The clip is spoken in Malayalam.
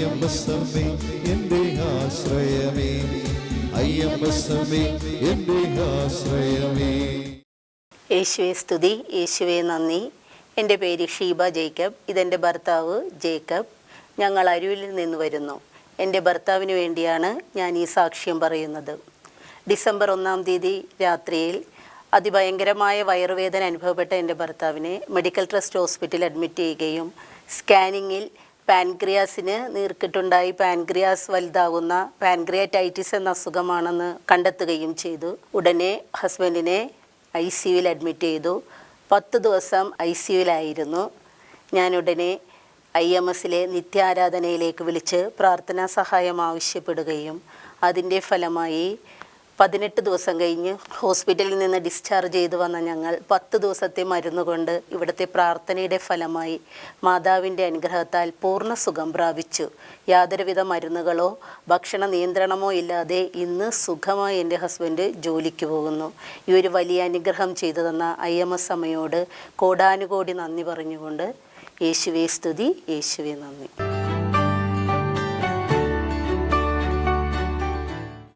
അയ്യമ്പസമ്മേ എന്റെ ആശ്രയമേ. അയ്യമ്പസമ്മേ എന്റെ ആശ്രയമേ. യേശുവെ സ്തുതി. യേശുവെ നന്ദി. എന്റെ പേര് ഷീബ ജേക്കബ്. ഇതെന്റെ ഭർത്താവ് ജേക്കബ്. ഞങ്ങൾ അരുവിലിൽ നിന്ന് വരുന്നു. എന്റെ ഭർത്താവിന് വേണ്ടിയാണ് ഞാൻ ഈ സാക്ഷ്യം പറയുന്നത്. ഡിസംബർ ഒന്നാം തീയതി രാത്രിയിൽ അതിഭയങ്കരമായ വയറുവേദന അനുഭവപ്പെട്ട എന്റെ ഭർത്താവിനെ മെഡിക്കൽ ട്രസ്റ്റ് ഹോസ്പിറ്റലിൽ അഡ്മിറ്റ് ചെയ്യുകയും സ്കാനിങ്ങിൽ പാൻക്രിയാസിന് നീർക്കിട്ടുണ്ടായി. പാൻക്രിയാസ് വലുതാകുന്ന പാൻക്രിയാറ്റൈറ്റിസ് എന്ന അസുഖമാണെന്ന് കണ്ടെത്തുകയും ചെയ്തു. ഉടനെ ഹസ്ബൻഡിനെ ഐ സിയുവിൽ അഡ്മിറ്റ് ചെയ്തു. പത്ത് ദിവസം ഐ സിയുവിലായിരുന്നു ഞാൻ ഞാനുടനെ ഐ എം എസിലെ നിത്യാരാധനയിലേക്ക് വിളിച്ച് പ്രാർത്ഥനാ സഹായം ആവശ്യപ്പെടുകയും അതിന്റെ ഫലമായി പതിനെട്ട് ദിവസം കഴിഞ്ഞ് ഹോസ്പിറ്റലിൽ നിന്ന് ഡിസ്ചാർജ് ചെയ്തു വന്ന ഞങ്ങൾ പത്ത് ദിവസത്തെ മരുന്ന് കൊണ്ട് ഇവിടുത്തെ പ്രാർത്ഥനയുടെ ഫലമായി മാതാവിന്റെ അനുഗ്രഹത്താൽ പൂർണ സുഖം പ്രാപിച്ചു. യാതൊരുവിധ മരുന്നുകളോ ഭക്ഷണ നിയന്ത്രണമോ ഇല്ലാതെ ഇന്ന് സുഖമായി എന്റെ ഹസ്ബൻഡ് ജോലിക്ക് പോകുന്നു. ഈ ഒരു വലിയ അനുഗ്രഹം ചെയ്തു തന്ന ഐ എം എസ് അമ്മയോട് കോടാനുകോടി നന്ദി പറഞ്ഞുകൊണ്ട് യേശുവേ സ്തുതി യേശുവേ നന്ദി.